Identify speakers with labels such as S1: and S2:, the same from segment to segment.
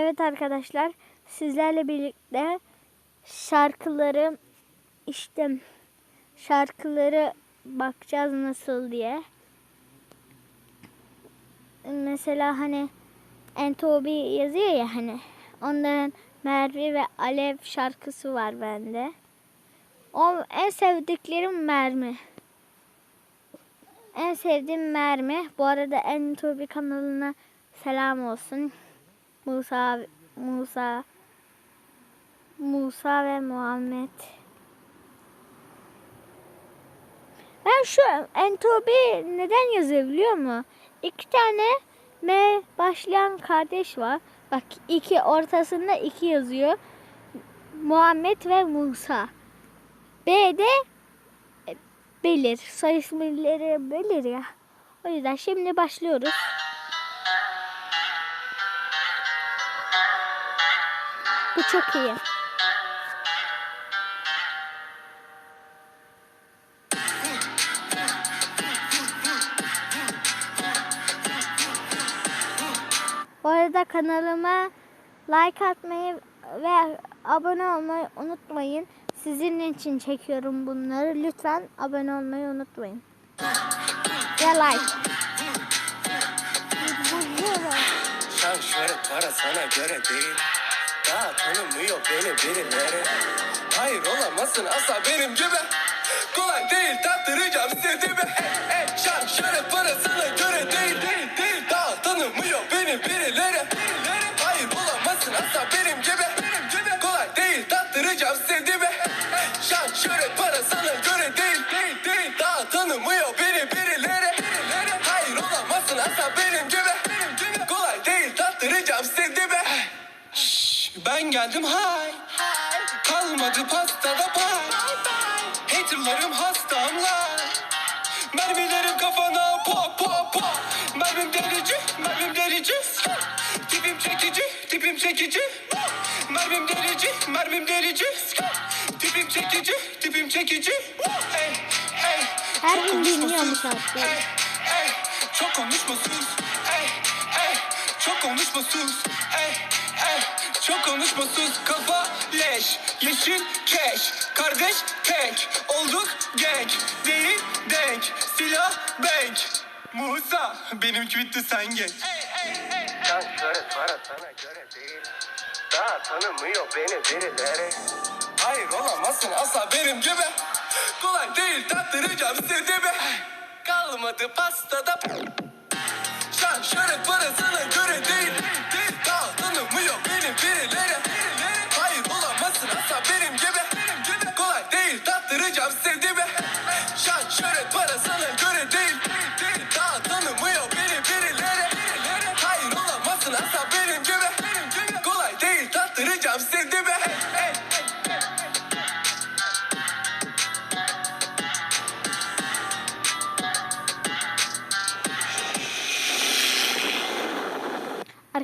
S1: Evet arkadaşlar sizlerle birlikte şarkıları işte şarkıları bakacağız nasıl diye. Mesela hani Entobi yazıyor ya hani onların Merve ve Alev şarkısı var bende. O en sevdiklerim Mermi. En sevdiğim Mermi. Bu arada Entobi kanalına selam olsun. Musa Musa Musa ve Muhammed. Ben şu Entobi neden yazıyor biliyor musun? İki tane M başlayan kardeş var. Bak iki ortasında iki yazıyor. Muhammed ve Musa. B de e, Belir. Soy isimleri Belir ya. O yüzden şimdi başlıyoruz. Bu çok iyi. Bu arada kanalıma like atmayı ve abone olmayı unutmayın. Sizin için çekiyorum bunları. Lütfen abone olmayı unutmayın. Ve like.
S2: Şan şöhret para sana göre değil Daha tanımıyor beni birileri Hayır olamazsın. Asla benim gibi. Kolay değil. Tattıracağım sevdiğimi hey, hey. Şan şöhret para sana göre değil değil değil. Daha tanımıyor beni birileri. Hayır olamazsın. Asla benim gibi. Benim gibi. Kolay değil. Tattıracağım hey. Şan şöhret para sana göre değil değil Ben geldim hay. Kalmadı pastada pay. Haterlarım hastamla Mermilerim kafana pop pop pop Mermim delici, mermim delici. Tipim çekici, tipim çekici. Mermim delici, mermim delici. Tipim çekici, tipim çekici. Hey, hey.
S1: Her gün
S2: sus.
S1: şarkıyı.
S2: Hey, hey. Çok konuşma sus Hey, hey. Çok konuşma sus Çok konuşma sus Kafa leş. Yeşil keş. Kardeş tek. Olduk genk Değil denk. Silah bank Musa Benimki bitti sen geç. Can şöhret para sana göre değil. Daha tanımıyor beni birileri Hayır olamazsın asla benim gibi. Kolay değil tattıracağım sevdiğimi Kalmadı pastada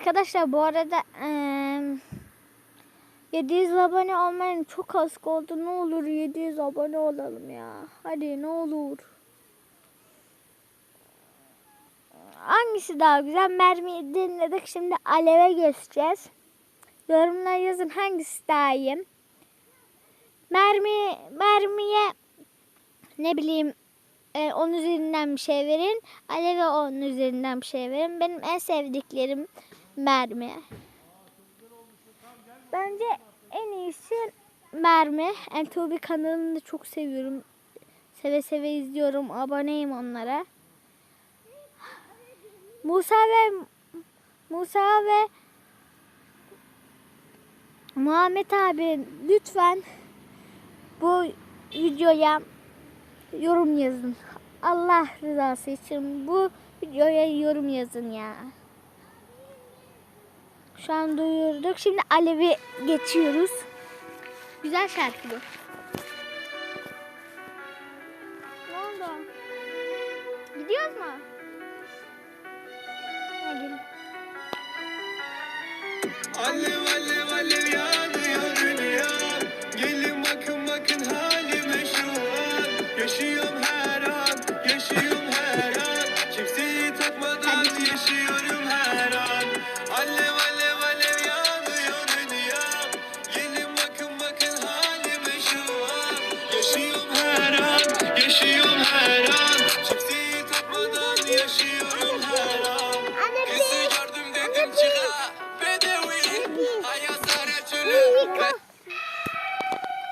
S1: Arkadaşlar bu arada eee 700 abone olmayın çok az oldu. Ne olur 700 abone olalım ya. Hadi ne olur. Hangisi daha güzel? Mermi dinledik. Şimdi aleve geçeceğiz. Yorumlar yazın hangisi daha iyi. Mermi, mermiye ne bileyim e, 10 üzerinden bir şey verin. Aleve 10 üzerinden bir şey verin. Benim en sevdiklerim mermi. Bence en iyisi mermi. Entobi kanalını da çok seviyorum. Seve seve izliyorum. Aboneyim onlara. Musa ve Musa ve Muhammed abi lütfen bu videoya yorum yazın. Allah rızası için bu videoya yorum yazın ya. Şu an duyurduk. Şimdi Alev'i geçiyoruz. Güzel şarkı bu. Ne oldu? Gidiyoruz mu? Ha, gelin.
S2: Alev alev alev yanıyor dünyam Gelin bakın bakın halime şu an Yaşıyorum her an, yaşıyorum her an Kimseyi takmadan yaşıyorum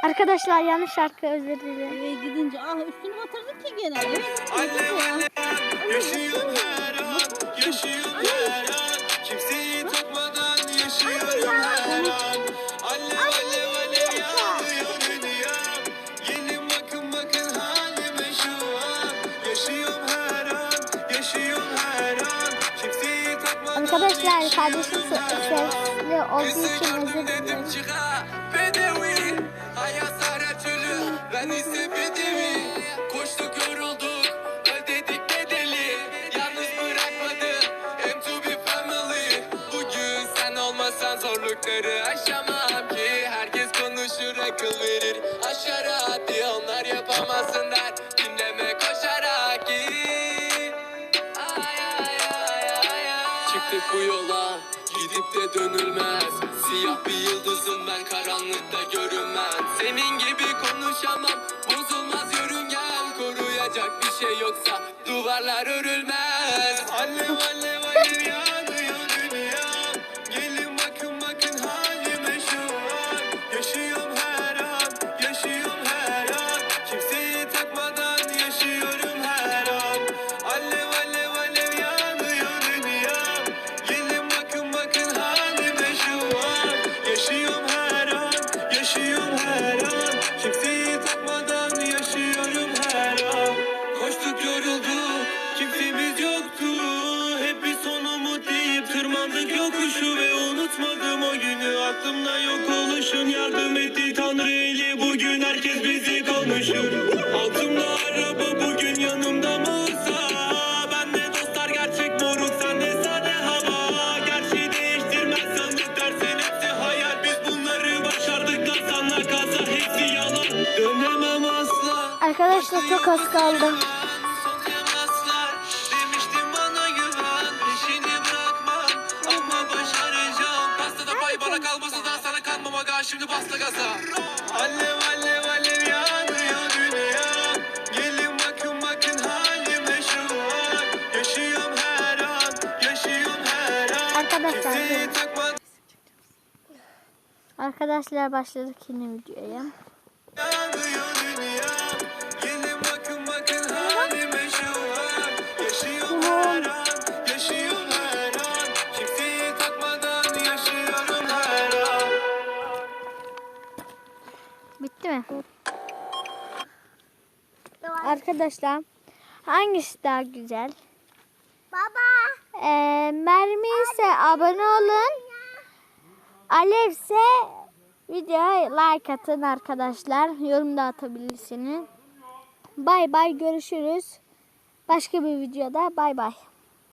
S1: Arkadaşlar yanlış şarkı özür dilerim.
S3: Eve gidince ah üstünü batırdık ki gene. Evet.
S2: Alev yaşıyorum her an Yaşıyorum her an. Kimseyi takmadan yaşıyorum her an. Alev alev alev yanıyor dünyam Gelin bakın bakın halime şu an. Yaşıyorum her an Yaşıyorum her an. Kimseyi takmadan
S1: Arkadaşlar kardeşim se- sesli olduğu için özür dilerim.
S2: dedim çıka. Bedevi. Hayat saratülü ben ise bedevi. Koştuk yorulduk. Ödedik bedeli. Yalnız bırakmadı M to be family. Bugün sen olmasan zorlukları aşamam ki. Herkes konuşur akıl verir. Aşağı hadi onlar yapamazsın der Dinleme koşarak git Ay ay ay ay ay. Çıktık bu yola de dönülmez. Siyah bir yıldızım ben karanlıkta görünmem Senin gibi konuşamam bozulmaz yörüngem. Koruyacak bir şey yoksa duvarlar örülmez. Alev alev alev yanıyor da sana kanmam aga. Şimdi basla gaza. Alev alev alev yanıyor dünya Gelin bakın bakın halime şu an. Yaşıyorum her an Yaşıyorum her an.
S1: Arkadaşlar, Arkadaşlar başladık yine videoya.
S2: Yanıyor
S1: Arkadaşlar hangisi daha güzel?
S4: Baba.
S1: Ee, Mermi ise abone olun. Alev ise videoya like atın arkadaşlar. Yorum da atabilirsiniz. Bay bay görüşürüz. Başka bir videoda bay bay.